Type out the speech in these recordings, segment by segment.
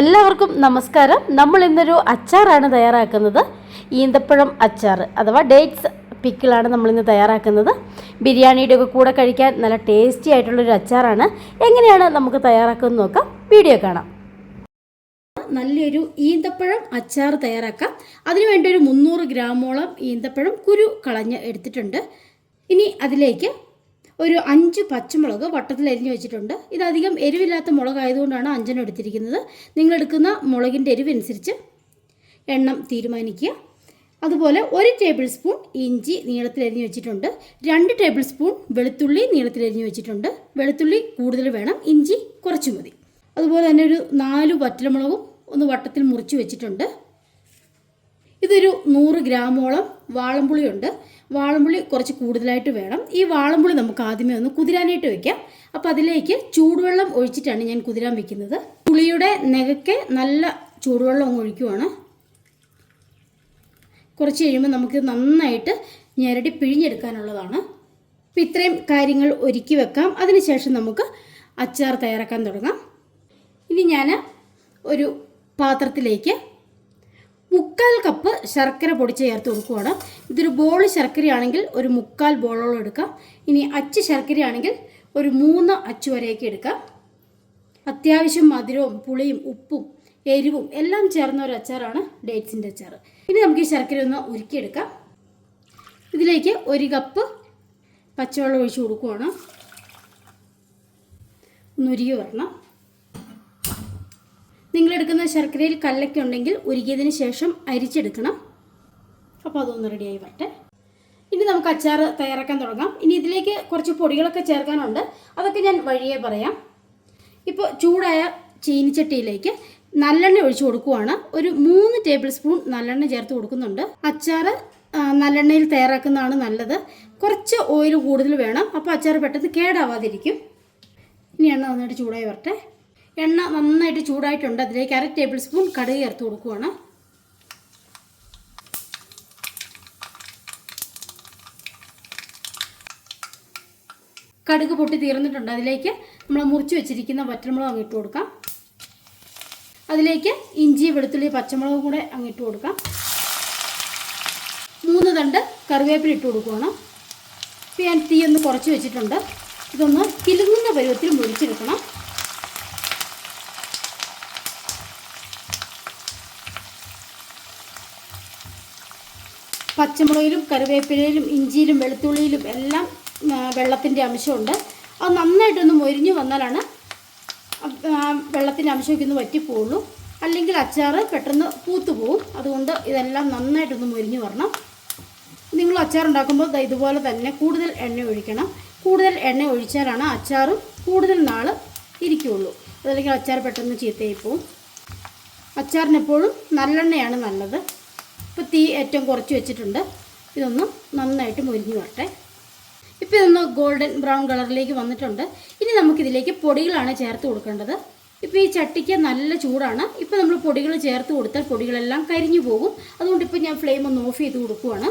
എല്ലാവർക്കും നമസ്കാരം. നമ്മൾ ഇന്നൊരു അച്ചാറാണ് തയ്യാറാക്കുന്നത്. ഈന്തപ്പഴം അച്ചാർ അഥവാ ഡേറ്റ്സ് പിക്കിളാണ് നമ്മളിന്ന് തയ്യാറാക്കുന്നത്. ബിരിയാണിയുടെ ഒക്കെ കൂടെ കഴിക്കാൻ നല്ല ടേസ്റ്റി ആയിട്ടുള്ളൊരു അച്ചാറാണ്. എങ്ങനെയാണ് നമുക്ക് തയ്യാറാക്കുന്നത് നോക്കാം. വീഡിയോ കാണാം. നല്ലൊരു ഈന്തപ്പഴം അച്ചാർ തയ്യാറാക്കാം. അതിനുവേണ്ടി ഒരു മുന്നൂറ് ഗ്രാമോളം ഈന്തപ്പഴം കുരു കളഞ്ഞ് എടുത്തിട്ടുണ്ട്. ഇനി അതിലേക്ക് ഒരു അഞ്ച് പച്ചമുളക് വട്ടത്തിൽ അരിഞ്ഞു വെച്ചിട്ടുണ്ട്. ഇത് അധികം എരിവില്ലാത്ത മുളകായതുകൊണ്ടാണ് അഞ്ചെണ്ണം എടുത്തിരിക്കുന്നത്. നിങ്ങൾ എടുക്കുന്ന മുളകിന്റെ എരിവനുസരിച്ച് എണ്ണം തീരുമാനിക്കുക. അതുപോലെ ഒരു ടേബിൾ സ്പൂൺ ഇഞ്ചി നീളത്തിൽ അരിഞ്ഞു വെച്ചിട്ടുണ്ട്. രണ്ട് ടേബിൾ സ്പൂൺ വെളുത്തുള്ളി നീളത്തിൽ അരിഞ്ഞു വെച്ചിട്ടുണ്ട്. വെളുത്തുള്ളി കൂടുതൽ വേണം ഇഞ്ചി കുറച്ച് മതി. അതുപോലെ തന്നെ ഒരു നാല് വറ്റലമുളകും ഒന്ന് വട്ടത്തിൽ മുറിച്ച് വെച്ചിട്ടുണ്ട്. ഇതൊരു നൂറ് ഗ്രാമോളം വാളംപുളിയുണ്ട്. വാളംപുളി കുറച്ച് കൂടുതലായിട്ട് വേണം. ഈ വാളംപുളി നമുക്ക് ആദ്യമേ ഒന്ന് കുതിരാനായിട്ട് വെക്കാം. അപ്പം അതിലേക്ക് ചൂടുവെള്ളം ഒഴിച്ചിട്ടാണ് ഞാൻ കുതിരാൻ വെക്കുന്നത്. പുളിയുടെ നെകയ്ക്ക് നല്ല ചൂടുവെള്ളം അങ്ങ് ഒഴിക്കുവാണ്. കുറച്ച് കഴിയുമ്പോൾ നമുക്ക് നന്നായിട്ട് ഞെരടി പിഴിഞ്ഞെടുക്കാനുള്ളതാണ്. അപ്പോൾ ഇത്രയും കാര്യങ്ങൾ ഒരുക്കി വെക്കാം. അതിനുശേഷം നമുക്ക് അച്ചാർ തയ്യാറാക്കാൻ തുടങ്ങാം. ഇനി ഞാൻ ഒരു പാത്രത്തിലേക്ക് മുക്കാൽ കപ്പ് ശർക്കര പൊടിച്ച് ചേർത്ത് കൊടുക്കുവാണ്. ഇതൊരു ബോൾ ശർക്കരയാണെങ്കിൽ ഒരു മുക്കാൽ ബോളോളം എടുക്കാം. ഇനി അച്ച് ശർക്കരയാണെങ്കിൽ ഒരു മൂന്ന് അച്ച് വരെയൊക്കെ എടുക്കാം. അത്യാവശ്യം മധുരവും പുളിയും ഉപ്പും എരിവും എല്ലാം ചേർന്ന ഒരു അച്ചാറാണ് ഡേറ്റ്സിന്റെ അച്ചാർ ഇനി നമുക്ക് ഈ ശർക്കര ഒന്ന് ഉരുക്കിയെടുക്കാം. ഇതിലേക്ക് ഒരു കപ്പ് പച്ചവെള്ളം ഒഴിച്ച് കൊടുക്കുവാണ്. ഒന്ന് ഉരുകി വരണം. നിങ്ങളെടുക്കുന്ന ശർക്കരയിൽ കല്ലൊക്കെ ഉണ്ടെങ്കിൽ ഉരുകിയതിന് ശേഷം അരിച്ചെടുക്കണം. അപ്പോൾ അതൊന്ന് റെഡിയായി വരട്ടെ. ഇനി നമുക്ക് അച്ചാർ തയ്യാറാക്കാൻ തുടങ്ങാം. ഇനി ഇതിലേക്ക് കുറച്ച് പൊടികളൊക്കെ ചേർക്കാനുണ്ട്. അതൊക്കെ ഞാൻ വഴിയേ പറയാം. ഇപ്പോൾ ചൂടായ ചീനിച്ചട്ടിയിലേക്ക് നല്ലെണ്ണ ഒഴിച്ചു കൊടുക്കുവാണ്. ഒരു മൂന്ന് ടേബിൾ സ്പൂൺ നല്ലെണ്ണ ചേർത്ത് കൊടുക്കുന്നുണ്ട്. അച്ചാർ നല്ലെണ്ണയിൽ തയ്യാറാക്കുന്നതാണ് നല്ലത്. കുറച്ച് ഓയിൽ കൂടുതൽ വേണം. അപ്പോൾ അച്ചാർ പെട്ടെന്ന് കേടാവാതിരിക്കും. ഇനി എണ്ണ നന്നായിട്ട് ചൂടായി വരട്ടെ. എണ്ണ നന്നായിട്ട് ചൂടായിട്ടുണ്ട്. അതിലേക്ക് അര ടേബിൾ സ്പൂൺ കടുക് ചേർത്ത് കൊടുക്കുവാണ്. കടുക് പൊട്ടി തീർന്നിട്ടുണ്ട്. അതിലേക്ക് നമ്മൾ മുറിച്ച് വെച്ചിരിക്കുന്ന വറ്റൽമുളക് അങ്ങിട്ട് കൊടുക്കാം. അതിലേക്ക് ഇഞ്ചി വെളുത്തുള്ളി പച്ചമുളക് കൂടെ അങ്ങിട്ട് കൊടുക്കാം. മൂന്ന് തണ്ട് കറിവേപ്പില ഇട്ട് കൊടുക്കുവാണ്. ഇപ്പം ഞാൻ തീ ഒന്ന് കുറച്ച് വെച്ചിട്ടുണ്ട്. ഇതൊന്ന് കിലുങ്ങുന്ന പരുവത്തിൽ മുരിച്ചെടുക്കണം പച്ചമുളകിലും കറിവേപ്പിലയിലും ഇഞ്ചിയിലും വെളുത്തുള്ളിയിലും എല്ലാം വെള്ളത്തിന്റെ അംശമുണ്ട്. അത് നന്നായിട്ടൊന്ന് മൊരിഞ്ഞ് വന്നാലാണ് വെള്ളത്തിന്റെ അംശമൊക്കെ ഒന്ന് വറ്റിപ്പോവുള്ളൂ. അല്ലെങ്കിൽ അച്ചാർ പെട്ടെന്ന് പൂത്തു പോവും അതുകൊണ്ട് ഇതെല്ലാം നന്നായിട്ടൊന്ന് മൊരിഞ്ഞ് വരണം. നിങ്ങൾ അച്ചാർ ഉണ്ടാക്കുമ്പോൾ ഇതുപോലെ തന്നെ കൂടുതൽ എണ്ണ ഒഴിക്കണം. കൂടുതൽ എണ്ണ ഒഴിച്ചാലാണ് അച്ചാറും കൂടുതൽ നാൾ ഇരിക്കുകയുള്ളൂ അതല്ലെങ്കിൽ അച്ചാർ പെട്ടെന്ന് ചീത്തയായി പോവും അച്ചാറിനെപ്പോഴും നല്ലെണ്ണയാണ് നല്ലത്. ഇപ്പോൾ തീ ഏറ്റവും കുറച്ച് വെച്ചിട്ടുണ്ട്. ഇതൊന്ന് നന്നായിട്ട് മുരിഞ്ഞു വരട്ടെ. ഇപ്പോൾ ഇതൊന്ന് ഗോൾഡൻ ബ്രൗൺ കളറിലേക്ക് വന്നിട്ടുണ്ട്. ഇനി നമുക്കിതിലേക്ക് പൊടികളാണ് ചേർത്ത് കൊടുക്കേണ്ടത്. ഇപ്പോൾ ഈ ചട്ടിക്ക് നല്ല ചൂടാണ്. ഇപ്പോൾ നമ്മൾ പൊടികൾ ചേർത്ത് കൊടുത്താൽ പൊടികളെല്ലാം കരിഞ്ഞു പോകും. അതുകൊണ്ട് ഇപ്പോൾ ഞാൻ ഫ്ലെയിം ഒന്ന് ഓഫ് ചെയ്ത് കൊടുക്കുവാണ്.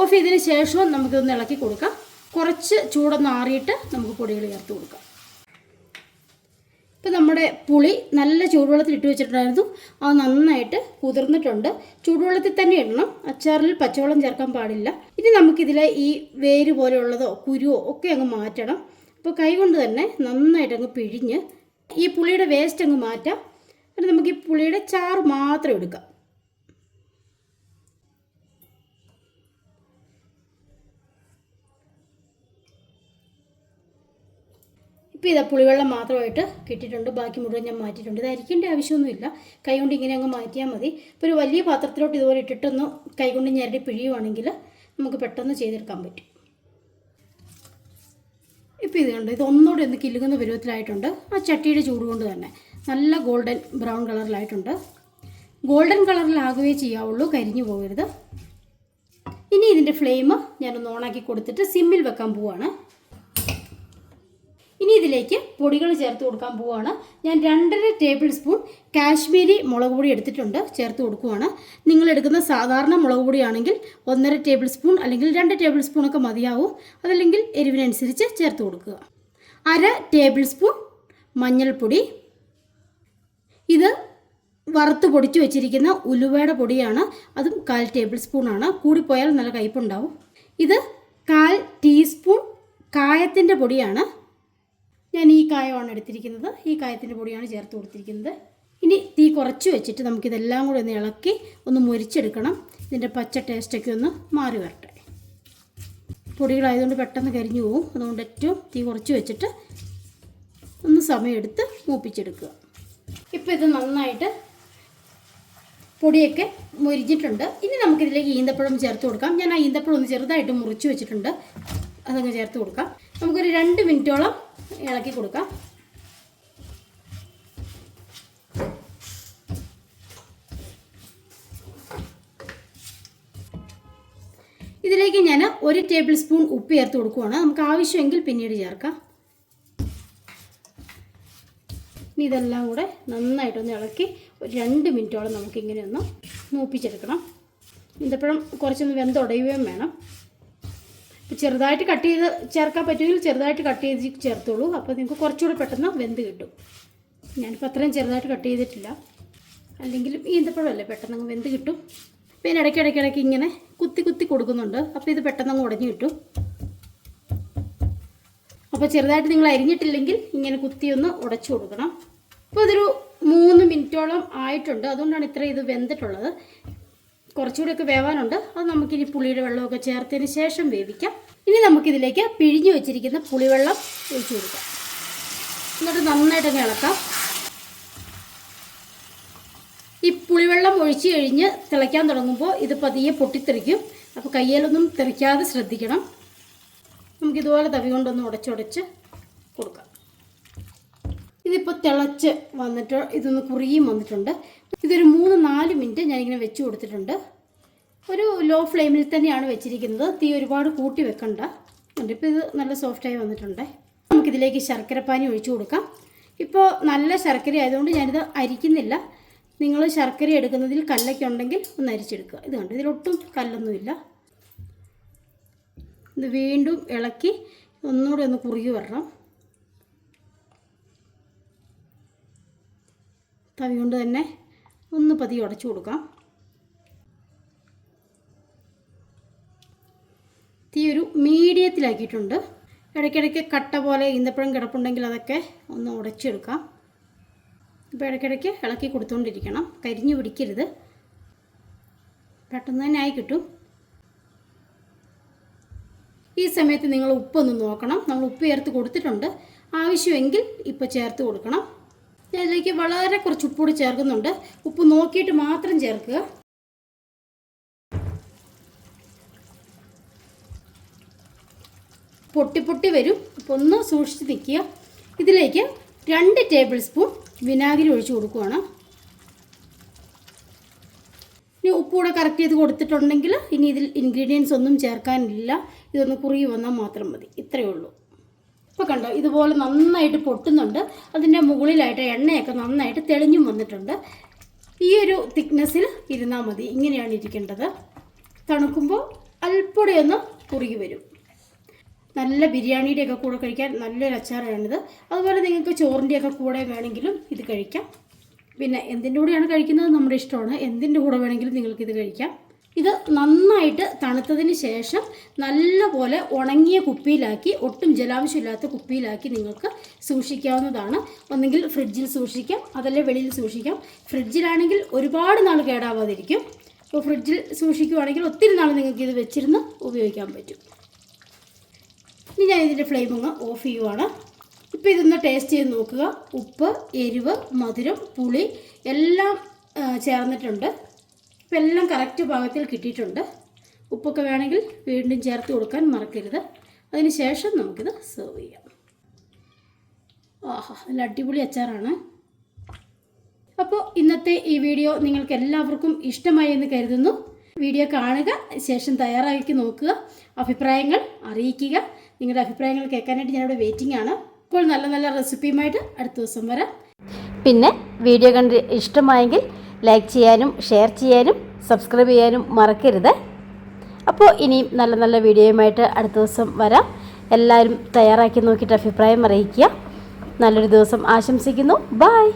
ഓഫ് ചെയ്തതിന് ശേഷവും നമുക്കിതൊന്ന് ഇളക്കി കൊടുക്കാം. കുറച്ച് ചൂടൊന്ന് ആറിയിട്ട് നമുക്ക് പൊടികൾ ചേർത്ത് കൊടുക്കാം. നമ്മുടെ പുളി നല്ല ചൂടുവെള്ളത്തിൽ ഇട്ട് വെച്ചിട്ടുണ്ടായിരുന്നു. അത് നന്നായിട്ട് കുതിർന്നിട്ടുണ്ട്. ചൂടുവെള്ളത്തിൽ തന്നെ ഇടണം. അച്ചാറിൽ പച്ചവെള്ളം ചേർക്കാൻ പാടില്ല. ഇനി നമുക്കിതിലെ ഈ വേര് പോലെയുള്ളതോ കുരുവോ ഒക്കെ അങ്ങ് മാറ്റണം. അപ്പോൾ കൈകൊണ്ട് തന്നെ നന്നായിട്ട് അങ്ങ് പിഴിഞ്ഞ് ഈ പുളിയുടെ വേസ്റ്റ് അങ്ങ് മാറ്റാം. എന്നിട്ട് നമുക്ക് ഈ പുളിയുടെ ചാറ് മാത്രം എടുക്കാം. ഇതാ പുളിവെള്ളം മാത്രമായിട്ട് കിട്ടിയിട്ടുണ്ട്. ബാക്കി മുഴുവൻ ഞാൻ മാറ്റിയിട്ടുണ്ട്. ഇത് അരിക്കേണ്ട ആവശ്യമൊന്നുമില്ല. കൈകൊണ്ട് ഇങ്ങനെ അങ്ങ് മാറ്റിയാൽ മതി. ഇപ്പോൾ ഒരു വലിയ പാത്രത്തിലോട്ട് ഇതുപോലെ ഇട്ടിട്ടൊന്ന് കൈകൊണ്ട് ഞരടി പിഴിയുവാണെങ്കിൽ നമുക്ക് പെട്ടെന്ന് ചെയ്തെടുക്കാൻ പറ്റും. ഇപ്പോൾ ഇത് കണ്ടോ? ഇത് ഒന്നുകൂടെ ഒന്ന് കിലുങ്ങുന്ന പരുവത്തിലായിട്ടുണ്ട്. ആ ചട്ടിയുടെ ചൂട് കൊണ്ട് തന്നെ. നല്ല ഗോൾഡൻ ബ്രൗൺ കളറിലായിട്ടുണ്ട്. ഗോൾഡൻ കളറിലാകുകയേ ചെയ്യാവുള്ളൂ. കരിഞ്ഞു പോകരുത്. ഇനി ഇതിന്റെ ഫ്ലെയിം ഞാനൊന്ന് ഓണാക്കി കൊടുത്തിട്ട് സിമ്മിൽ വെക്കാൻ പോവാണ്. ഇനി ഇതിലേക്ക് പൊടികൾ ചേർത്ത് കൊടുക്കാൻ പോവുകയാണ് ഞാൻ രണ്ടര ടേബിൾ സ്പൂൺ കാശ്മീരി മുളക് പൊടി എടുത്തിട്ടുണ്ട് ചേർത്ത് കൊടുക്കുവാണ്. നിങ്ങൾ എടുക്കുന്ന സാധാരണ മുളക് പൊടിയാണെങ്കിൽ ഒന്നര ടേബിൾ സ്പൂൺ അല്ലെങ്കിൽ രണ്ട് ടേബിൾ സ്പൂണൊക്കെ മതിയാവും. അതല്ലെങ്കിൽ എരിവിനനുസരിച്ച് ചേർത്ത് കൊടുക്കുക. അര ടേബിൾ സ്പൂൺ മഞ്ഞൾപ്പൊടി. ഇത് വറുത്ത് പൊടിച്ചു വെച്ചിരിക്കുന്ന ഉലുവയുടെ പൊടിയാണ്. അതും കാൽ ടേബിൾ സ്പൂണാണ് കൂടിപ്പോയാൽ നല്ല കയ്പുണ്ടാവും. ഇത് കാൽ ടീസ്പൂൺ കായത്തിന്റെ പൊടിയാണ്. ഞാൻ ഈ കായമാണ് എടുത്തിരിക്കുന്നത്. ഈ കായത്തിന്റെ പൊടിയാണ് ചേർത്ത് കൊടുത്തിരിക്കുന്നത്. ഇനി തീ കുറച്ച് വെച്ചിട്ട് നമുക്കിതെല്ലാം കൂടി ഒന്ന് ഇളക്കി ഒന്ന് മുരിച്ചെടുക്കണം. ഇതിന്റെ പച്ച ടേസ്റ്റൊക്കെ ഒന്ന് മാറി വരട്ടെ. പൊടികളായതുകൊണ്ട് പെട്ടെന്ന് കരിഞ്ഞു പോകും അതുകൊണ്ട് ഏറ്റവും തീ കുറച്ച് വെച്ചിട്ട് ഒന്ന് സമയമെടുത്ത് മൂപ്പിച്ചെടുക്കുക. ഇപ്പോൾ ഇത് നന്നായിട്ട് പൊടിയൊക്കെ മുരിഞ്ഞിട്ടുണ്ട്. ഇനി നമുക്കിതിലേക്ക് ഈന്തപ്പഴം ചേർത്ത് കൊടുക്കാം. ഞാൻ ആ ഈന്തപ്പഴം ഒന്ന് ചെറുതായിട്ട് മുറിച്ച് വെച്ചിട്ടുണ്ട്. അതങ്ങ് ചേർത്ത് കൊടുക്കാം. നമുക്കൊരു രണ്ട് മിനിറ്റോളം ഇളക്കി കൊടുക്കാം. ഇതിലേക്ക് ഞാൻ ഒരു ടേബിൾ സ്പൂൺ ഉപ്പ് ചേർത്ത് കൊടുക്കുവാണ്. നമുക്ക് ആവശ്യമെങ്കിൽ പിന്നീട് ചേർക്കാം. ഇനി ഇതെല്ലാം കൂടെ നന്നായിട്ടൊന്ന് ഇളക്കി ഒരു രണ്ട് മിനിറ്റോളം നമുക്കിങ്ങനെ ഒന്ന് മൂപ്പിച്ചെടുക്കണം. ഈന്തപ്പഴം കുറച്ചൊന്ന് വെന്തുടയുകയും വേണം. ചെറുതായിട്ട് കട്ട് ചെയ്ത് ചേർക്കാൻ പറ്റുമെങ്കിൽ ചെറുതായിട്ട് കട്ട് ചെയ്ത് ചേർത്തോളൂ. അപ്പോൾ നിങ്ങൾക്ക് കുറച്ചുകൂടി പെട്ടെന്ന് വെന്ത് കിട്ടും. ഞാനിപ്പോൾ അത്രയും ചെറുതായിട്ട് കട്ട് ചെയ്തിട്ടില്ല. അല്ലെങ്കിൽ ഈന്തപ്പഴമല്ലേ പെട്ടെന്ന് അങ്ങ് വെന്ത് കിട്ടും. പിന്നെ ഇടയ്ക്ക് ഇടയ്ക്ക് ഇടയ്ക്ക് ഇങ്ങനെ കുത്തി കുത്തി കൊടുക്കുന്നുണ്ട്. അപ്പോൾ ഇത് പെട്ടെന്ന് അങ്ങ് ഉടഞ്ഞു കിട്ടും. അപ്പോൾ ചെറുതായിട്ട് നിങ്ങൾ അരിഞ്ഞിട്ടില്ലെങ്കിൽ ഇങ്ങനെ കുത്തി ഒന്ന് ഉടച്ചു കൊടുക്കണം. അപ്പോൾ ഇതൊരു മൂന്ന് മിനിറ്റോളം ആയിട്ടുണ്ട്. അതുകൊണ്ടാണ് ഇത്ര ഇത് വെന്തിട്ടുള്ളത്. കുറച്ചുകൂടെയൊക്കെ വേവാനുണ്ട്. അത് നമുക്കിനി പുളിയുടെ വെള്ളമൊക്കെ ചേർത്തതിന് ശേഷം വേവിക്കാം. ഇനി നമുക്കിതിലേക്ക് പിഴിഞ്ഞു വെച്ചിരിക്കുന്ന പുളിവെള്ളം ഒഴിച്ചു കൊടുക്കാം. എന്നിട്ട് നന്നായിട്ടൊന്ന് ഇളക്കാം. ഈ പുളിവെള്ളം ഒഴിച്ചു കഴിഞ്ഞ് തിളയ്ക്കാൻ തുടങ്ങുമ്പോൾ ഇത് പതിയെ പൊട്ടിത്തെറിക്കും. അപ്പോൾ കയ്യിലൊന്നും തെറിക്കാതെ ശ്രദ്ധിക്കണം. നമുക്കിതുപോലെ തവി കൊണ്ടൊന്ന് ഉടച്ചുടച്ച് കൊടുക്കാം. ഇതിപ്പോൾ തിളച്ച് വന്നിട്ട് ഇതൊന്ന് കുറിയും വന്നിട്ടുണ്ട്. ഇതൊരു മൂന്ന് നാല് മിനിറ്റ് ഞാനിങ്ങനെ വെച്ച് കൊടുത്തിട്ടുണ്ട്. ഒരു ലോ ഫ്ലെയിമിൽ തന്നെയാണ് വെച്ചിരിക്കുന്നത്. തീ ഒരുപാട് കൂട്ടി വെക്കണ്ട. ഇപ്പോൾ ഇത് നല്ല സോഫ്റ്റായി വന്നിട്ടുണ്ട്. നമുക്കിതിലേക്ക് ശർക്കരപ്പാനി ഒഴിച്ചു കൊടുക്കാം. ഇപ്പോൾ നല്ല ശർക്കര ആയതുകൊണ്ട് ഞാനിത് അരിക്കുന്നില്ല. നിങ്ങൾ ശർക്കര എടുക്കുന്നതിൽ കല്ലൊക്കെ ഉണ്ടെങ്കിൽ ഒന്ന് അരിച്ചെടുക്കുക. ഇത് കണ്ടു? ഇതിലൊട്ടും കല്ലൊന്നുമില്ല. ഇത് വീണ്ടും ഇളക്കി ഒന്നുകൂടി ഒന്ന് കുറുകി വരണം. തവി കൊണ്ട് തന്നെ ഒന്ന് പതി ഉടച്ചു കൊടുക്കാം. തീ ഒരു മീഡിയത്തിലാക്കിയിട്ടുണ്ട്. ഇടയ്ക്കിടയ്ക്ക് കട്ട പോലെ ഈന്തപ്പഴം കിടപ്പുണ്ടെങ്കിൽ അതൊക്കെ ഒന്ന് ഉടച്ചെടുക്കാം. ഇപ്പോൾ ഇടയ്ക്കിടയ്ക്ക് ഇളക്കി കൊടുത്തുകൊണ്ടിരിക്കണം കരിഞ്ഞു പിടിക്കരുത്. പെട്ടെന്ന് തന്നെ ആയി കിട്ടും. ഈ സമയത്ത് നിങ്ങൾ ഉപ്പൊന്ന് നോക്കണം. നമ്മൾ ഉപ്പ് ചേർത്ത് കൊടുത്തിട്ടുണ്ട്. ആവശ്യമെങ്കിൽ ഇപ്പോൾ ചേർത്ത് കൊടുക്കണം. ഞാൻ ഇതിലേക്ക് വളരെ കുറച്ച് ഉപ്പ് കൂടി ചേർക്കുന്നുണ്ട്. ഉപ്പ് നോക്കിയിട്ട് മാത്രം ചേർക്കുക. പൊട്ടി പൊട്ടി വരും. അപ്പോൾ ഒന്ന് സൂക്ഷിച്ച് നിൽക്കുക. ഇതിലേക്ക് രണ്ട് ടേബിൾ സ്പൂൺ വിനാഗിരി ഒഴിച്ച് കൊടുക്കുകയാണ് ഇനി ഉപ്പ് കൂടെ കറക്റ്റ് ചെയ്ത് കൊടുത്തിട്ടുണ്ടെങ്കിൽ ഇനി ഇതിൽ ഇൻഗ്രീഡിയൻസ് ഒന്നും ചേർക്കാനില്ല. ഇതൊന്ന് കുറുകി വന്നാൽ മാത്രം മതി. ഇത്രയേ ഉള്ളൂ. ഇപ്പോൾ കണ്ടോ ഇതുപോലെ നന്നായിട്ട് പൊട്ടുന്നുണ്ട്. അതിന്റെ മുകളിലായിട്ട് എണ്ണയൊക്കെ നന്നായിട്ട് തെളിഞ്ഞും വന്നിട്ടുണ്ട്. ഈ ഒരു തിക്നെസ്സിൽ ഇരുന്നാൽ മതി. ഇങ്ങനെയാണ് ഇരിക്കേണ്ടത്. തണുക്കുമ്പോൾ അല്പടയൊന്ന് കുറുകി വരും. നല്ല ബിരിയാണിയുടെയൊക്കെ കൂടെ കഴിക്കാൻ നല്ലൊരു അച്ചാറാണിത്. അതുപോലെ നിങ്ങൾക്ക് ചോറിന്റെയൊക്കെ കൂടെ വേണമെങ്കിലും ഇത് കഴിക്കാം. പിന്നെ എന്തിന്റെ കൂടെയാണ് കഴിക്കുന്നത്? നമ്മുടെ ഇഷ്ടമാണ്. എന്തിന്റെ കൂടെ വേണമെങ്കിലും നിങ്ങൾക്കിത് കഴിക്കാം. ഇത് നന്നായിട്ട് തണുത്തതിന് ശേഷം നല്ലപോലെ ഉണങ്ങിയ കുപ്പിയിലാക്കി ഒട്ടും ജലാംശമില്ലാത്ത കുപ്പിയിലാക്കി നിങ്ങൾക്ക് സൂക്ഷിക്കാവുന്നതാണ്. ഒന്നെങ്കിൽ ഫ്രിഡ്ജിൽ സൂക്ഷിക്കാം അതല്ലേ വെളിയിൽ സൂക്ഷിക്കാം. ഫ്രിഡ്ജിലാണെങ്കിൽ ഒരുപാട് നാൾ കേടാവാതിരിക്കും. അപ്പോൾ ഫ്രിഡ്ജിൽ സൂക്ഷിക്കുവാണെങ്കിൽ ഒത്തിരി നാൾ നിങ്ങൾക്ക് ഇത് വെച്ചിരുന്ന് ഉപയോഗിക്കാൻ പറ്റും. ഇനി ഞാൻ ഇതിന്റെ ഫ്ലെയിം അങ്ങ് ഓഫ് ചെയ്യുവാണ്. ഇപ്പോൾ ഇതൊന്ന് ടേസ്റ്റ് ചെയ്ത് നോക്കുക. ഉപ്പ് എരിവ് മധുരം പുളി എല്ലാം ചേർന്നിട്ടുണ്ട്. ഇപ്പം എല്ലാം കറക്റ്റ് പാകത്തിൽ കിട്ടിയിട്ടുണ്ട്. ഉപ്പൊക്കെ വേണമെങ്കിൽ വീണ്ടും ചേർത്ത് കൊടുക്കാൻ മറക്കരുത്. അതിന് ശേഷം നമുക്കിത് സെർവ് ചെയ്യാം. ആഹാ നല്ല അടിപൊളി അച്ചാറാണ്. അപ്പോൾ ഇന്നത്തെ ഈ വീഡിയോ നിങ്ങൾക്ക് എല്ലാവർക്കും ഇഷ്ടമായി എന്ന് കരുതുന്നു. വീഡിയോ കാണുക ശേഷം തയ്യാറാക്കി നോക്കുക അഭിപ്രായങ്ങൾ അറിയിക്കുക. നിങ്ങളുടെ അഭിപ്രായങ്ങൾ കേൾക്കാനായിട്ട് ഞാനിവിടെ വെയിറ്റിംഗ് ആണ്. അപ്പോൾ നല്ല നല്ല റെസിപ്പിയുമായിട്ട് അടുത്ത ദിവസം വരാം. പിന്നെ വീഡിയോ കണ്ട് ഇഷ്ടമായെങ്കിൽ ലൈക്ക് ചെയ്യാനും ഷെയർ ചെയ്യാനും സബ്സ്ക്രൈബ് ചെയ്യാനും മറക്കരുത്. അപ്പോൾ ഇനിയും നല്ല നല്ല വീഡിയോയുമായിട്ട് അടുത്ത ദിവസം വരാം. എല്ലാവരും തയ്യാറാക്കി നോക്കിയിട്ട് അഭിപ്രായം അറിയിക്കുക. നല്ലൊരു ദിവസം ആശംസിക്കുന്നു. ബായ്